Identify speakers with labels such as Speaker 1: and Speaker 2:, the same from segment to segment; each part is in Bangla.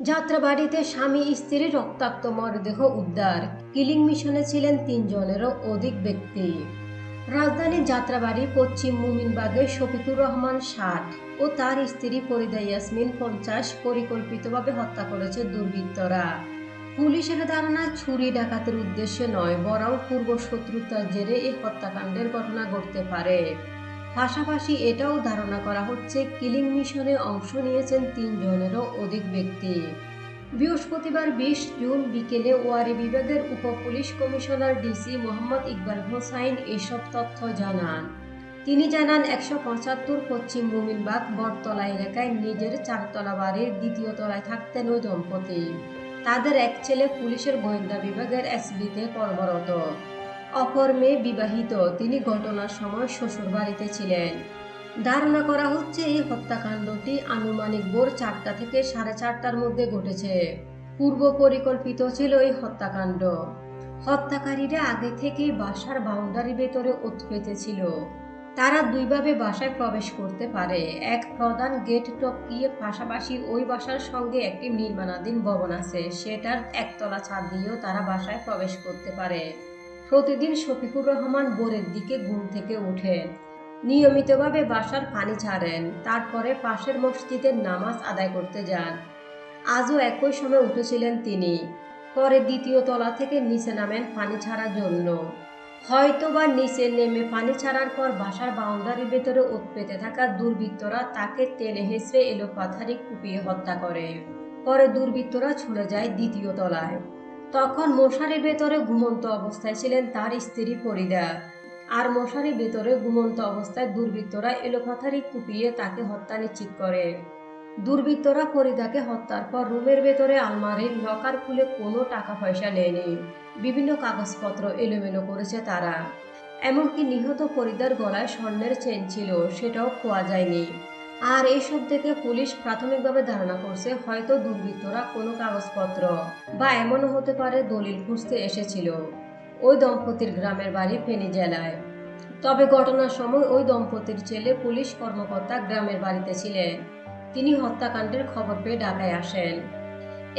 Speaker 1: যাত্রাবাড়িতে স্বামী স্ত্রীর রক্তাক্ত মরদেহ উদ্ধার। কিলিং মিশনে ছিলেন তিনজনেরও অধিক ব্যক্তি। রাজধানীর যাত্রাবাড়ি পশ্চিম মুমিনবাগে শফিকুর রহমান ষাট ও তার স্ত্রী ফরিদা ইয়াসমিন পঞ্চাশ পরিকল্পিতভাবে হত্যা করেছে দুর্বৃত্তরা। পুলিশের ধারণা, ছুরি ডাকাতের উদ্দেশ্যে নয়, বরং পূর্ব শত্রুতার জেরে এই হত্যাকাণ্ডের ঘটনা ঘটতে পারে। পাশাপাশি এটাও ধারণা করা হচ্ছে কিলিং মিশনে অংশ নিয়েছেন তিনজনেরও অধিক ব্যক্তি। বৃহস্পতিবার বিশ জুন বিকেলে ওয়ারি বিভাগের উপ police commissioner DC Mohammad Iqbal Hossain এসব তথ্য জানান। তিনি জানান, একশো পঁচাত্তর পশ্চিম মুমিনবাগ বটতলা এলাকায় নিজের চারতলা বাড়ির দ্বিতীয় তলায় থাকতেন ওই দম্পতি। তাদের এক ছেলে পুলিশের গোয়েন্দা বিভাগের এসবিতে কর্মরত। অপর মেয়ে বিবাহিত। তিনি ঘটনার সময় শ্বশুর বাড়িতে ছিলেন। ধারণা করা হচ্ছে, এই হত্যাকাণ্ডটি আনুমানিক ভোর চারটা থেকে সাড়ে চারটার মধ্যে ঘটেছে। পূর্ব পরিকল্পিত ছিল এই হত্যাকাণ্ড। হত্যাকারীরা আগে থেকেই বাসার বাউন্ডারি ভেতরে ওত পেতেছিল তারা দুইভাবে বাসায় প্রবেশ করতে পারে। এক প্রধান গেট টপকিয়ে পাশাপাশি ওই বাসার সঙ্গে একটি নির্মাণাধীন ভবন আছে। সেটার একতলা ছাদ দিয়েও তারা বাসায় প্রবেশ করতে পারে। প্রতিদিন শফিকুর রহমান বোরের দিকে ঘুম থেকে ওঠেন নিয়মিতভাবে বাসার পানি ছাড়েন তারপরে পাশের মসজিদের নামাজ আদায় করতে যান। আজও একই সময় উঠেছিলেন তিনি। পরে দ্বিতীয় তলা থেকে নিচে নামেন পানি ছাড়ার জন্য। হয়তো বা নিচে নেমে পানি ছাড়ার পর বাসার বাউন্ডারির ভেতরে ওত পেতে থাকা দুর্বৃত্তরা তাকে টেনে হেসড়ে এলো পাথারি কুপিয়ে হত্যা করে। পরে দুর্বৃত্তরা ছুড়ে যায় দ্বিতীয় তলায়। তখন মশারির ভেতরে ঘুমন্ত অবস্থায় ছিলেন তার স্ত্রী ফরিদা। আর মশারির ভেতরে ঘুমন্ত অবস্থায় দুর্বৃত্তরা এলোপাথারি কুপিয়ে তাকে হত্যা নিশ্চিত করে। দুর্বৃত্তরা ফরিদাকে হত্যার পর রুমের ভেতরে আলমারির লকার খুলে কোনো টাকা পয়সা নেয়নি। বিভিন্ন কাগজপত্র এলোমেলো করেছে তারা। এমনকি নিহত ফরিদার গলায় স্বর্ণের চেন ছিল, সেটাও খোয়া যায়নি। আর এইসব থেকে পুলিশ প্রাথমিকভাবে ধারণা করছে হয়তো দুর্বৃত্তরা কোনো কাগজপত্র বা এমনও হতে পারে দলিল খুঁজতে এসেছিল। ওই দম্পতির গ্রামের বাড়ি ফেনী জেলায়। তবে ঘটনার সময় ওই দম্পতির ছেলে পুলিশ কর্মকর্তা গ্রামের বাড়িতে ছিলেন। তিনি হত্যাকাণ্ডের খবর পেয়ে ঢাকায় আসেন।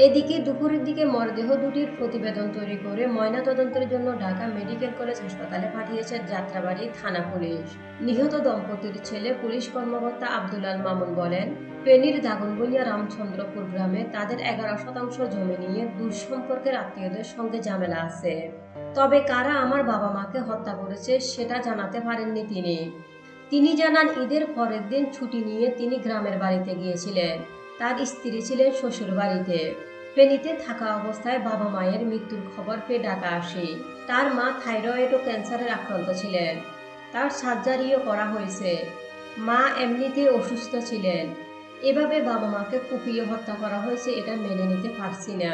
Speaker 1: এদিকে দুপুরের দিকে মরদেহ দুটির প্রতিবেদন তৈরি করে ময়নাতদন্তের জন্য ঢাকা মেডিকেল কলেজ হাসপাতালে পাঠিয়েছে যাত্রাবাড়ি থানা পুলিশ। নিহত দম্পতির ছেলে পুলিশ কর্মকর্তা আব্দুলাল মামুন বলেন, ফেনীর দাগনবইয়া রামচন্দ্রপুর গ্রামে তাদের এগারো শতাংশ জমি নিয়ে দুঃসম্পর্কের আত্মীয়দের সঙ্গে ঝামেলা আছে। তবে কারা আমার বাবা মাকে হত্যা করেছে সেটা জানাতে পারেননি তিনি। তিনি জানান, ঈদের পরের দিন ছুটি নিয়ে তিনি গ্রামের বাড়িতে গিয়েছিলেন। তার স্ত্রী ছিলেন শ্বশুর বাড়িতে। ফেনীতে থাকা অবস্থায় বাবা মায়ের মৃত্যুর খবর পেয়ে ডাকা আসে। তার মা থাইরয়েড ও ক্যান্সারের আক্রান্ত ছিলেন। তার সার্জারিও করা হয়েছে। মা এমনিতে অসুস্থ ছিলেন। এভাবে বাবা মাকে কুপিয়ে হত্যা করা হয়েছে এটা মেনে নিতে পারছি না।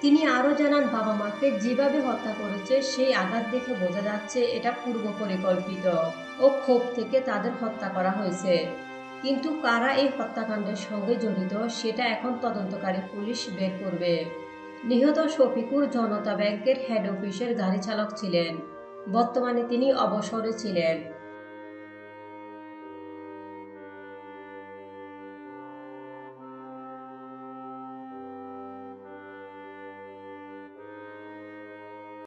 Speaker 1: তিনি আরও জানান, বাবা মাকে যেভাবে হত্যা করেছে, সেই আঘাত দেখে বোঝা যাচ্ছে এটা পূর্ব পরিকল্পিত ও ক্ষোভ থেকে তাদের হত্যা করা হয়েছে। কিন্তু কারা এই হত্যাকাণ্ডের সঙ্গে জড়িত সেটা এখন তদন্তকারী পুলিশ বের করবে। নিহত শফিকুর জনতা ব্যাংকের হেড অফিসের গাড়ি চালক ছিলেন। বর্তমানে তিনি অবসরে ছিলেন।